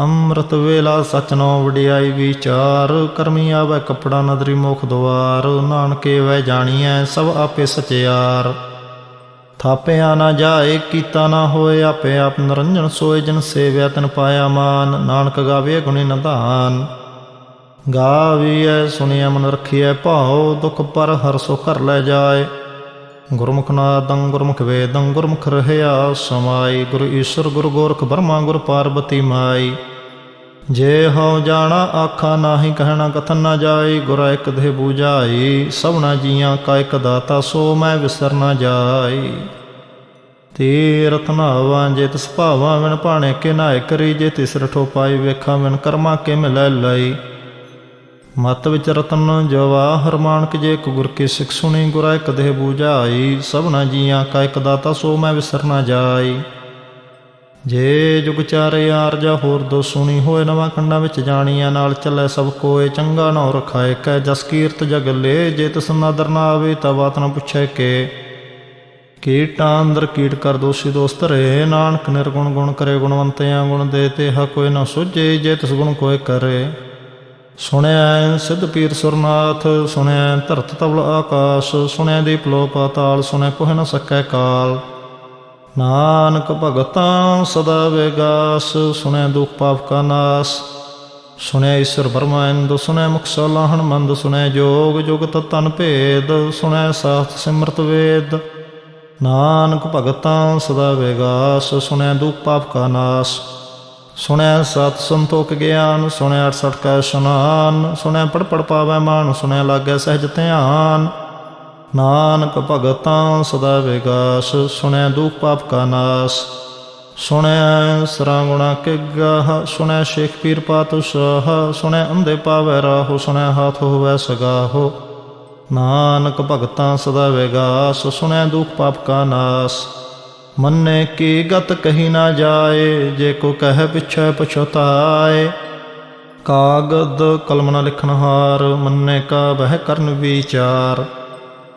ਅੰਮ੍ਰਿਤ ਵੇਲਾ ਸਚ ਨੋ ਵਡਿਆਈ ਵਿਚਾਰ, ਕਰਮੀ ਆਵੈ ਕਪੜਾ ਨਦਰੀ ਮੁਖ ਦੁਆਰ, ਨਾਨਕੇ ਵੈ ਜਾਣੀਐ ਸਭ ਆਪੇ ਸਚਿਆਰ। ਥਾਪਿਆ ਨਾ ਜਾਏ, ਕੀਤਾ ਨਾ ਹੋਏ, ਆਪੇ ਆਪ ਨਿਰੰਜਨ ਸੋਏ, ਜਨ ਸੇਵਿਆ ਤਨ ਪਾਇਆ ਮਾਨ, ਨਾਨਕ ਗਾਵੇ ਗੁਣੀ ਨਧਾਨ। ਗਾਵੀਐ ਸੁਣਿਆ ਮਨ ਰਖੀਐ ਭਾਉ, ਦੁਖ ਪਰ ਹਰ ਸੋ ਕਰ ਲੈ ਜਾਏ। ਗੁਰਮੁਖ ਨਾਦੰ ਗੁਰਮੁਖ ਵੇਦੰ, ਗੁਰਮੁਖ ਰਹਿਆ ਸਮਾਈ, ਗੁਰ ਈਸ਼ਰ, ਗੁਰ ਗੋਰਖ ਬਰਮਾ, ਗੁਰ ਪਾਰਬਤੀ ਮਾਈ। ਜੇ ਹਉ ਜਾਣਾ ਆਖਾ ਨਾਹੀ ਕਹਿਣਾ ਕਥਨ ਨਾ ਜਾਈ ਗੁਰ ਇਕ ਦੇ ਬੂਝਾਈ, ਸਭਨਾ ਜੀਆਂ ਕਾ ਇਕ ਦਾਤਾ ਸੋ ਮੈਂ ਵਿਸਰ ਨਾ ਜਾਈ ਤੇ ਰਤਨਾਵਾਂ ਜੇ ਤਿਸ ਭਾਵਾਂ ਵਿਣ ਭਾਣੇ ਕੇ ਨਾਇ ਕਰੀ, ਜੇ ਤਿਸ ਰਠੋ ਪਾਈ ਵੇਖਾਂ ਵਿਣ ਕਰਮਾ ਕੇ ਮਿਲੈ ਲਈ ਮਤ ਵਿੱਚ ਰਤਨ ਜਵਾਹਰ ਮਾਨਕ ਜੇ ਇੱਕ ਗੁਰ ਕੀ ਸਿੱਖ ਸੁਣੀ, ਗੁਰਾ ਇੱਕ ਦੇਹ ਬੂਝਾਈ, ਸਭਨਾ ਜੀਆਂ ਕਾ ਇੱਕ ਦਾਤਾ ਸੋ ਮੈਂ ਵਿਸਰ ਨਾ ਜਾਈ ਜੇ ਜੁਗ ਚਾਰੇ ਆਰਜਾ ਹੋਰ ਦੋ ਸੁਣੀ ਹੋਏ, ਨਵਾਂ ਖੰਡਾਂ ਵਿੱਚ ਜਾਣੀਆਂ ਨਾਲ ਚੱਲੇ ਸਭ ਕੋਏ, ਚੰਗਾ ਨਾ ਰਖਾਏ ਕੈ, ਜਸ ਕੀਰਤ ਜਗ ਲੇ, ਜੇ ਤਿਸ ਨਾਦਰ ਨਾ ਆਵੇ ਤਾਂ ਬਾਤ ਨਾ ਪੁੱਛੇ ਕੇ। ਕੀਟਾਂ ਅੰਦਰ ਕੀਟ ਕਰ ਦੋਸ਼ੀ ਦੋਸਤ ਰੇ ਨਾਨਕ ਨਿਰਗੁਣ ਗੁਣ ਕਰੇ, ਗੁਣਵੰਤਿਆਂ ਗੁਣ ਦੇ ਤੇ ਹ ਕੋਈ ਨਾ ਸੁਝੇ, ਜੇ ਤਿਸ ਗੁਣ ਕੋਏ ਕਰੇ। ਸੁਣਿਆ ਸਿੱਧ ਪੀਰ ਸੁਰਨਾਥ, ਸੁਣਿਆ ਧਰਤ ਤਵਲ ਆਕਾਸ਼, ਸੁਣਿਆ ਦੀਪ ਲੋ ਪਾਤਾਲ ਸੁਣਿਆ ਕੋਹ ਨ ਸਕੈ ਕਾਲ। ਨਾਨਕ ਭਗਤਾਂ ਸਦਾ ਵਿਗਾਸ, ਸੁਣੈ ਦੁਖ ਪਾਪ ਕਾ ਨਾਸ। ਸੁਣਿਆ ਈਸ਼ਰ ਬਰਮਾਇੰਦ ਸੁਣੈ ਮੁਖ ਸਲਾਹਣ ਮੰਦ ਸੁਣਿਆ ਜੋਗ ਜੁਗਤ ਤਨ ਭੇਦ, ਸੁਣੈ ਸਾਥ ਸਿਮਰਤ ਵੇਦ। ਨਾਨਕ ਭਗਤਾਂ ਸਦਾ ਵੇਗਾਸ, ਸੁਣੈ ਦੁਖ ਪਾਪ ਕਾ ਨਾਸ। ਸੁਣੈ ਸਤ ਸੰਤੋਖ ਗਿਆਨ ਸੁਣਿਆ 68 ਕਾ ਇਸ਼ਨਾਨ ਸੁਣਿਆ ਪੜ ਪੜ ਪਾਵੈ ਮਾਨ ਸੁਣਿਆ ਲਾਗੈ ਸਹਿਜ ਧਿਆਨ। ਨਾਨਕ ਭਗਤਾਂ ਸਦਾ ਵਿਗਾਸ ਸੁਣਿਆ ਦੁਖ ਪਾਪ ਕਾ ਨਾਸ। ਸੁਣਿਆ ਸਰਾ ਗੁਣਾ ਕੇ ਗਾਹ ਸੁਣਿਆ ਸ਼ੇਖ ਪੀਰ ਪਾਤੁ ਸਾਹ ਸੁਣਿਆ ਅੰਧੇ ਪਾਵੈ ਰਾਹੋ ਸੁਣਿਆ ਹਾਥ ਹੋਵੈ ਸਗਾਹੋ। ਨਾਨਕ ਭਗਤਾਂ ਸਦਾ ਵਿਗਾਸ ਸੁਣਿਆ ਦੁਖ ਪਾਪ ਕਾ ਨਾਸ। ਮੰਨੇ ਕੀ ਗਤ ਕਹੀ ਨਾ ਜਾਏ, ਜੇ ਕੋ ਕਹਿ ਪਿਛੈ ਪਛਤਾਏ। ਕਾਗਦ ਕਲਮ ਨਾ ਲਿਖਣ ਮੰਨੇ ਕਾ ਬਹਿ ਕਰਨ ਵਿਚਾਰ।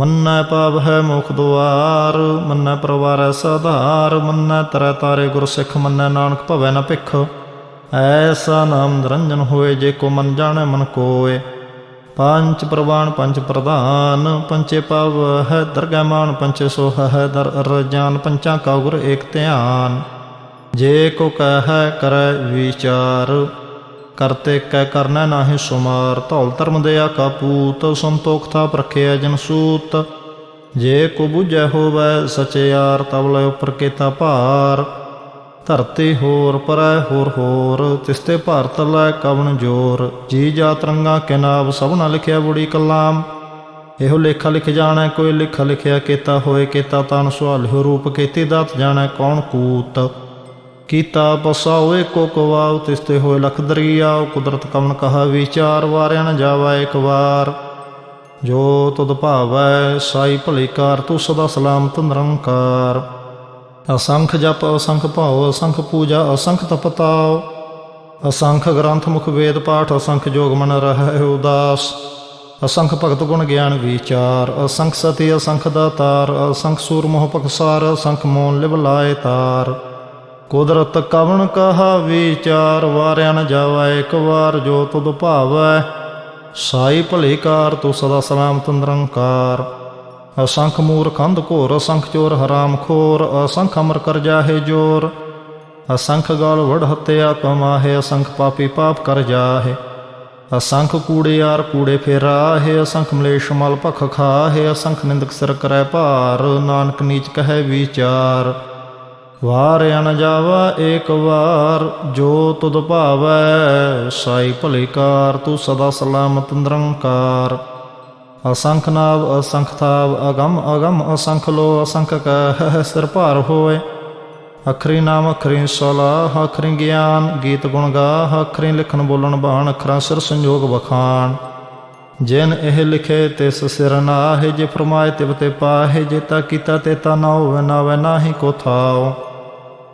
ਮੰਨੈ ਪਾਵ ਹੈ ਮੁਖ ਦੁਆਰ, ਮੰਨੈ ਪਰਵਾਰੈ ਸਧਾਰ, ਮੰਨੈ ਤਰੈ ਤਾਰੇ ਗੁਰ ਸਿੱਖ, ਮੰਨੈ ਨਾਨਕ ਭਵੈ ਨ ਭਿਖ। ਐਸਾ ਨਾਮ ਨਿਰੰਜਨ ਹੋਏ ਜੇ ਕੋ ਮਨ ਜਾਣੈ ਮਨ ਕੋਏ। ਪੰਚ ਪ੍ਰਵਾਨ ਪੰਚ ਪ੍ਰਧਾਨ ਪੰਚੇ ਪਵ ਹੈ ਦਰਗਹਿ ਮਾਨ ਪੰਚੇ ਸੋਹ ਹੈ ਦਰ ਰਜਾਨ ਪੰਚਾਂ ਕਾ ਗੁਰ ਏਕ ਧਿਆਨ। ਜੇ ਕੋ ਕਹਿ ਕਰੈ ਵਿਚਾਰ ਕਰਤੇ ਕੈ ਕਰਨਾ ਨਾਹਿ ਸੁਮਾਰ, ਧੌਲ ਧਰਮ ਦੇ ਕਾ ਪੂਤ ਸੰਤੋਖ ਥਾ ਪ੍ਰਖਿਆ ਜਨਸੂਤ ਜੇ ਕੋ ਬੁਝੈ ਹੋਵੈ ਸਚਿਆਰ ਤਬ ਲੈ ਉਪਰ ਕੇਤਾ ਭਾਰ। ਧਰਤੀ ਹੋਰ ਪਰੈ ਹੋਰ ਹੋਰ ਤਿਸਤੇ ਭਾਰਤ ਲੈ ਕਵਣ ਜੋਰ। ਜੀ ਜਾ ਤਰੰਗਾ ਕੇ ਨਾਮ ਸਭ ਨਾ ਲਿਖਿਆ ਬੁੜੀ ਕਲਾਮ। ਇਹੋ ਲੇਖਾ ਲਿਖ ਜਾਣਾ, ਕੋਈ ਲਿਖਾ ਲਿਖਿਆ ਕੀਤਾ ਹੋਏ ਕੀਤਾ, ਤਨ ਸੁਹਾਲਿਓ ਰੂਪ ਕੀਤੀ ਦਾਤ ਜਾਣਾ ਕੌਣ ਕੂਤ। ਕੀਤਾ ਬਸਾ ਹੋਏ ਕੋ ਕਵਾਉ ਤਿਸਤੇ ਹੋਏ ਲਖ ਦਰਿਆਉ, ਕੁਦਰਤ ਕਮਨ ਕਹਾ ਵਿਚਾਰ, ਵਾਰਿਆ ਨ ਜਾਵਾ ਇੱਕ ਵਾਰ। ਜੋ ਤੁਧ ਭਾਵੈ, ਸਾਈ ਭਲੀ ਕਾਰ, ਤੂੰ ਸਦਾ ਸਲਾਮਤ ਨਿਰੰਕਾਰ। ਅਸੰਖ ਜਪ, ਅਸੰਖ ਭਾਉ, ਅਸੰਖ ਪੂਜਾ, ਅਸੰਖ ਤਪਤਾਉ। ਅਸੰਖ ਗ੍ਰੰਥ ਮੁਖ ਵੇਦ ਪਾਠ, ਅਸੰਖ ਜੋਗ ਮਨ ਰਹਿ ਉਦਾਸ। ਅਸੰਖ ਭਗਤ ਗੁਣ ਗਿਆਨ ਵਿਚਾਰ, ਅਸੰਖ ਸਤੀ, ਅਸੰਖ ਦਾਤਾਰ, ਅਸੰਖ ਸੂਰ ਮੋਹ ਪਖਸਾਰ ਅਸੰਖ ਮੋਨ ਲਿਵ ਲਾਏ ਤਾਰ। ਕੁਦਰਤ ਕਵਣ ਕਹਾ, ਵਿਚਾਰ ਵਾਰਿਆ ਨ ਜਾਵਾ, ਇੱਕ ਵਾਰ ਜੋ ਤੁਧ ਭਾਵੈ। ਸਾਈ ਭਲੀਕਾਰ, ਤੂੰ ਸਦਾ ਸਲਾਮਤ ਨਿਰੰਕਾਰ। ਅਸੰਖ ਮੂਰਖ ਅੰਧ ਘੋਰ, ਅਸੰਖ ਚੋਰ ਹਰਾਮ ਖੋਰ, ਅਸੰਖ ਅਮਰ ਕਰ ਜਾਹੇ ਜੋਰ। ਅਸੰਖ ਗਾਲ ਵੜ ਹੱਤਿਆ, ਕਮਾਹੇ ਅਸੰਖ ਪਾਪੀ ਪਾਪ ਕਰ ਜਾਹੇ। ਅਸੰਖ ਕੂੜੇ ਕੂੜਿਆਰ ਕੂੜੇ ਫੇਰਾਹੇ, ਅਸੰਖ ਮਲੇਸ਼ ਮਲ ਭਖ ਖਾਹੇ, ਅਸੰਖ ਨਿੰਦਕ ਸਿਰ ਕਰੈ ਭਾਰ। ਨਾਨਕ ਨੀਚ ਕਹੈ ਵਿਚਾਰ। ਵਾਰ ਅਨ ਜਾਵਾ ਏਕ ਵਾਰ, ਜੋ ਤੁਧ ਭਾਵੈ ਸਾਈ ਭਲੀ ਕਾਰ ਤੂੰ ਸਦਾ ਸਲਾਮਤ ਨਿਰੰਕਾਰ। ਅਸੰਖ ਨਾਵ ਅਸੰਖ ਥਾਵ, ਅਗਮ ਅਗਮ ਅਸੰਖ ਲੋ ਅਸੰਖ ਕਹਿ, ਸਿਰ ਭਾਰ ਹੋਏ ਅਖਰੀ ਨਾਮ ਅਖਰੀ ਸਲਾਹ ਅਖਰੀ ਗਿਆਨ ਗੀਤ ਗੁਣ ਗਾ ਅਖਰੀ ਲਿਖਣ ਬੋਲਣ ਬਾਣ, ਅਖਰਾਂ ਸਿਰ ਸੰਯੋਗ ਬਖਾਨ ਜਿਨ ਇਹ ਲਿਖੇ ਤਿਸ ਸਿਰ ਨਾਹਿ, ਜੇ ਫਰਮਾਏ ਤਿਵ ਤੇ ਪਾਹੇ, ਜੇ ਤਾ ਕੀਤਾ ਤੇ ਤਾ ਨਾ ਹੋਵੇ, ਨਾ ਵੇ ਨਾਹੀ ਕੋ ਥਾਓ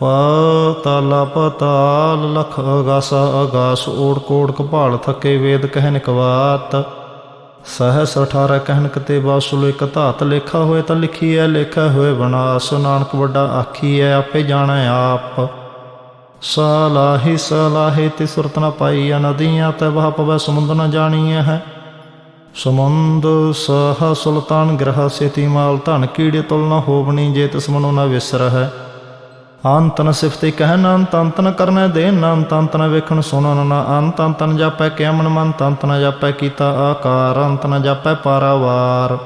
ਪਾਤਾਲ ਪਤਾਲ, ਲਖ ਅਗਾਸ ਅਗਾਸ ਓੜ ਕੋੜ ਕਪਾਲ ਥਕੇ ਵੇਦ ਕਹਿਨ ਕਵਾਤ ਸਹਸ 18 ਕਹਿਨ ਕਤੇ ਬਾਸੁਲ ਇਕ ਧਾਤ ਲੇਖਾ ਹੋਏ ਤਾਂ ਲਿਖੀ ਹੈ ਲੇਖਾ ਹੋਏ ਬਨਾਸ। ਨਾਨਕ ਵੱਡਾ ਆਖੀ ਹੈ ਆਪੇ ਜਾਣੈ ਆਪ। ਸਲਾਹੀ ਸਲਾਹੀ ਤੇ ਸੁਰਤ ਨ ਪਾਈ ਨਦੀਆਂ, ਤੇ ਵਹ ਪਵੈ ਸਮੁੰਦ ਨ ਜਾਣੀਐ ਹੈ। ਸਮੁੰਦ ਸਹ ਸੁਲਤਾਨ ਗ੍ਰਹ ਸੇਤੀ ਮਾਲ ਧਨ ਕੀੜੇ ਤੁਲ ਨ ਹੋਵਣੀ, ਜੇ ਤਿਸ ਮਨੋ ਨ ਵਿਸਰ ਹੈ ਅੰਤ ਨ ਸਿਫਤੇ ਕਹਿ ਅੰਤ ਅੰਤ ਨ ਕਰਨਾ ਦੇ ਅੰਤ ਅੰਤ ਨ ਵੇਖਣ ਸੁਣਨ ਨਾ ਅੰਤ ਅੰਤ ਨ ਜਾਪੈ ਕਿਆ ਮਨ ਮਨ ਅੰਤ ਨ ਜਾਪੈ ਕੀਤਾ ਆਕਾਰ ਅੰਤ ਨ ਜਾਪੈ ਪਾਰਾਵਾਰ।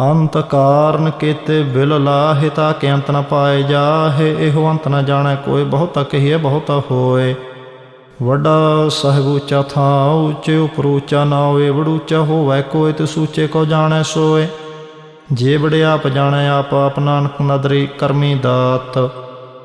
ਅੰਤ ਕਾਰਨ ਕੀਤੇ ਬਿਲ ਲਾਹਿ ਕਿ ਅੰਤ ਨ ਪਾਏ ਜਾਹੇ, ਇਹੋ ਅੰਤ ਨ ਜਾਣੈ ਕੋਈ, ਬਹੁਤਾ ਕਹੀਏ, ਬਹੁਤਾ ਹੋਏ। ਵੱਡਾ ਸਾਹਿਬ ਉੱਚਾ ਥਾਂ, ਉੱਚੇ ਉਪਰ ਉੱਚਾ ਨਾ ਹੋਏ ਵੜੂਚਾ ਹੋਵੇ ਕੋਈ, ਤੇ ਸੂਚੇ ਕੋ ਜਾਣੈ ਸੋਏ। ਜੇ ਬੜੇ ਆਪ ਜਾਣੈ ਆਪ ਆਪ ਨਾਨਕ ਨਦਰੀ ਕਰਮੀ ਦਾਤ।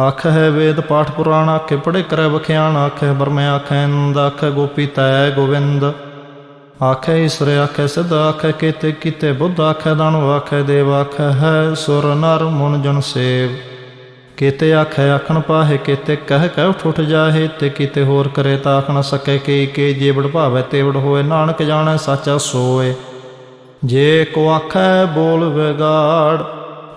ਆਖ ਹੈ ਵੇਦ ਪਾਠ ਪੁਰਾਣ ਆਖੇ ਪੜੇ ਕਰੈ ਬਖਿਆਣ ਆਖੇ ਬਰਮੇ ਆਖੈ ਇੰਦ ਆਖੇ ਗੋਪੀ ਤੈ ਗੋਵਿੰਦ। ਆਖੇ ਈਸ਼ਰ ਆਖੇ ਸਿਧ ਆਖੇ ਕੀਤੇ ਕੀਤੇ ਬੁੱਧ ਆਖੇ ਦਾਨਵ ਆਖੇ ਦੇਵ ਆਖੇ ਹੈ ਸੁਰ ਨਰ ਮਨ ਜਨ ਸੇਵ। ਕੀਤੇ ਆਖੇ ਆਖਣ ਪਾਹੇ, ਕੀਤੇ ਕਹਿ ਕਹਿ ਉਠ ਉਠ ਜਾਹੇ, ਤੇ ਕੀਤੇ ਹੋਰ ਕਰੇ ਤਾਂ ਆਖਣ ਨ ਸਕੇ ਕੀ ਕੀ, ਜੇਵੜ ਭਾਵੇ ਤੇਵੜ ਹੋਏ, ਨਾਨਕ ਜਾਣੈ ਸਾਚਾ ਸੋਏ। ਜੇ ਕੋ ਆਖੈ ਬੋਲ ਵਿਗਾੜ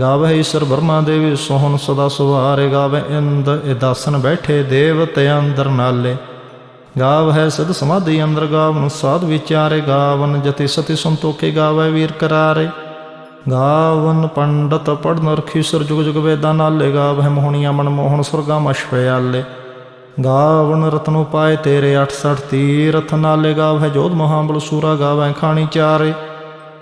ਗਾਵੇ ਈਸ਼ਰ ਬਰਮਾ ਦੇਵੀ, ਸੋਹਣ ਸਦਾ ਸੁਵਾਰੇ ਗਾਵੇ ਇੰਦ ਇਦਾਸਨ ਬੈਠੇ ਦੇਵਤੇ ਅੰਦਰ ਨਾਲੇ। ਗਾਵ ਹੈ ਸਦ ਸਮਾਧੀ ਅੰਦਰ ਗਾਵਨ, ਸਾਧ ਵਿਚਾਰੇ ਗਾਵਨ, ਜਤੀ ਸਤੀ ਸੰਤੋਖੇ ਗਾਵੇ ਵੀਰ ਕਰਾਰੇ। ਗਾਵਨ ਪੰਡਤ ਪੜਨ ਰਖੀ ਸੁਰ ਜੁਗ ਜੁਗ ਵੇਦਾਂ ਨਾਲੇ, ਗਾਵਹਿ ਮੋਹਣੀਆਂ ਮਨ ਮੋਹਣ ਸੁਰਗਾ ਮਸ਼ਪਿਆਲੇ ਗਾਵਨ ਰਤਨੋ ਪਾਏ ਤੇਰੇ 68 ਤੀਰਥ ਨਾਲੇ, ਗਾਵਹਿ ਜੋਧ ਮਹਾਬਲ ਸੂਰਾ ਗਾਵਹਿ ਖਾਣੀ ਚਾਰੇ।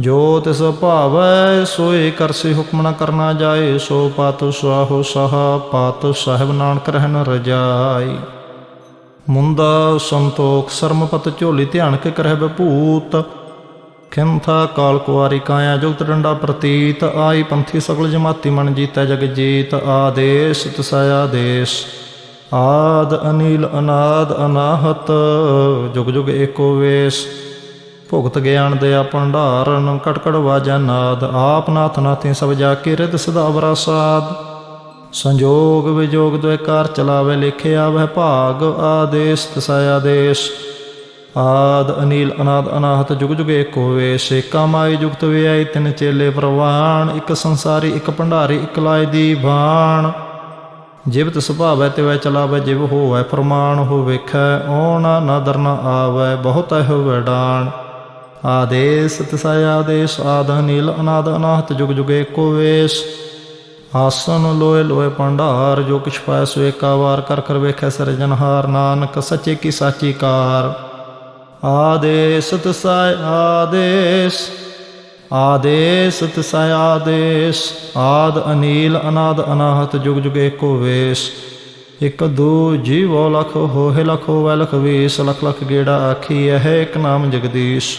ਜੋ ਤਿਸ ਭਾਵੈ ਸੋਏ ਕਰਸੀ ਹੁਕਮ ਨ ਕਰਨਾ ਜਾਏ, ਸੋ ਪਤ ਸੁਆਹੋ ਸਹਾ, ਪਤ ਸਾਹਿਬ ਨਾਨਕ ਰਹਿਨ ਰਜਾਈ। ਮੁੰਦਾ ਸੰਤੋਖ ਸਰਮਪਤ ਝੋਲੀ ਧਿਆਨ ਕੇ ਕਰਹਿ ਬਭੂਤ ਖਿੰਥਾ ਕਾਲ ਕੁਆਰੀ ਕਾਇਆ ਜੁਗਤ ਡੰਡਾ ਪ੍ਰਤੀਤ। ਆਈ ਪੰਥੀ ਸਗਲ ਜਮਾਤੀ ਮਨ ਜੀਤੈ ਜਗ ਜੀਤ। ਆਦੇਸ਼ ਤਸਾਇਆ ਦੇਸ਼ ਆਦ ਅਨੀਲ ਅਨਾਦ ਅਨਾਹਤ, ਜੁਗ ਜੁਗ ਏਕੋ ਵੇਸ਼। ਭੁਗਤ ਗਿਆਨ ਦੇ ਭੰਡਾਰਨ ਕਟਕੜ ਵਾਜਾ ਨਾਦ, ਆਪ ਨਾਥ ਨਾਥੀ ਸਭ ਜਾ ਕੇ ਰਿਤ ਸਦਾ। ਵਰਾਸਾਦ ਸੰਜੋਗ ਵਿਜੋਗ ਦੁਇ ਕਾਰ ਚਲਾਵੇ ਲਿਖਿਆ ਵਹਿ ਭਾਗ, ਆਦੇਸ਼ ਤਸਾ ਆਦੇਸ਼। ਆਦ ਅਨੀਲ ਅਨਾਦ ਅਨਾਹਤ ਜੁਗ ਜੁਗ ਏਕੋ ਵੇਸ਼, ਏਕਾ ਮਾਈ ਜੁਗਤ ਵਿਆਈ ਤਿੰਨ ਚੇਲੇ ਪ੍ਰਵਾਣ ਇੱਕ ਸੰਸਾਰੀ, ਇੱਕ ਭੰਡਾਰੀ, ਇੱਕ ਲਾਇ ਦੀ ਬਾਣ ਜਿਵ ਸੁਭਾਵੈ ਭਾਵੈ ਤੇ ਵੈ ਚਲਾਵੇ, ਜਿਵ ਹੋਵੈ ਪ੍ਰਮਾਣ, ਹੋ ਵੇਖੈ, ਓਣਾ ਨਾ ਨ ਆਵੈ, ਬਹੁਤ ਹੈ ਡਾਣ। ਆਦੇਸ ਤਿਸਾ ਆਦੇਸ਼, ਆਦ ਅਨੀਲ, ਅਨਾਦ ਅਨਾਹਤ, ਜੁਗ ਜੁਗ ਏਕੋ ਵੇਸ਼। ਆਸਨ ਲੋਏ ਲੋਏ ਭੰਡਾਰ, ਜੋ ਕਿਛ ਪਾਇ ਸੋ ਏਕਾ ਵਾਰ ਕਰ ਕਰ ਵੇਖੈ ਸਰਜਨਹਾਰ ਨਾਨਕ, ਸੱਚੇ ਕੀ ਸਾਚੀ ਕਾਰ। ਆਦੇਸ ਤਸਾਇ ਆਦੇਸ ਆਦੇਸ ਤਸਾਇ ਆਦੇਸ, ਆਦ ਅਨੀਲ, ਅਨਾਦ ਅਨਾਹਤ, ਜੁਗ ਜੁਗ ਏਕੋ ਵੇਸ਼। ਇਕ ਦੂ ਜੀਵੋ ਲਖ ਹੋਏ ਲਖ ਹੋਵੇ ਲਖ ਵੀਸ, ਲਖ ਲਖ ਗੇੜਾ ਆਖੀ ਇਹ ਇੱਕ ਨਾਮ ਜਗਦੀਸ਼।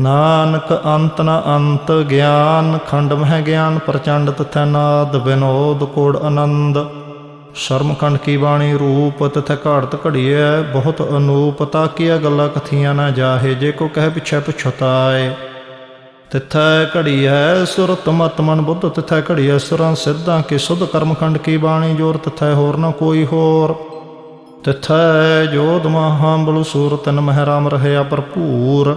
ਨਾਨਕ ਅੰਤ ਨ ਅੰਤ ਗਿਆਨ ਖੰਡ ਮਹਿ ਗਿਆਨ ਪ੍ਰਚੰਡ ਤਥੈ ਨਾਦ ਬਿਨੋਦ ਕੋੜ ਆਨੰਦ। ਸ਼ਰਮਖੰਡ ਕੀ ਬਾਣੀ ਰੂਪ ਤਥੈ ਘਾੜਤ ਘੜੀਐ, ਬਹੁਤ ਅਨੂਪ ਤਾਕੀਆ ਗੱਲਾਂ ਕਥੀਆਂ ਨਾ ਜਾਹੇ, ਜੇ ਕੋ ਕਹਿ ਪਿਛੈ ਪਛਤਾਏ। ਤਿਥੈ ਘੜੀ ਹੈ ਸੁਰਤ ਮਤ ਮਨ ਬੁੱਧ, ਤਿਥੈ ਘੜੀ ਹੈ ਸੁਰਾਂ ਸਿੱਧਾਂ ਕੀ ਸੁਧ ਕਰਮਖੰਡ ਕੀ ਬਾਣੀ ਜੋਰ, ਤਿਥੈ ਹੋਰ ਨਾ ਕੋਈ ਹੋਰ। ਤਿਥੈ ਜੋਧ ਮਹਾਬਲ ਸੂਰ ਤਨ ਮਹਿਰਾਮ ਰਹਿਆ ਭਰਪੂਰ।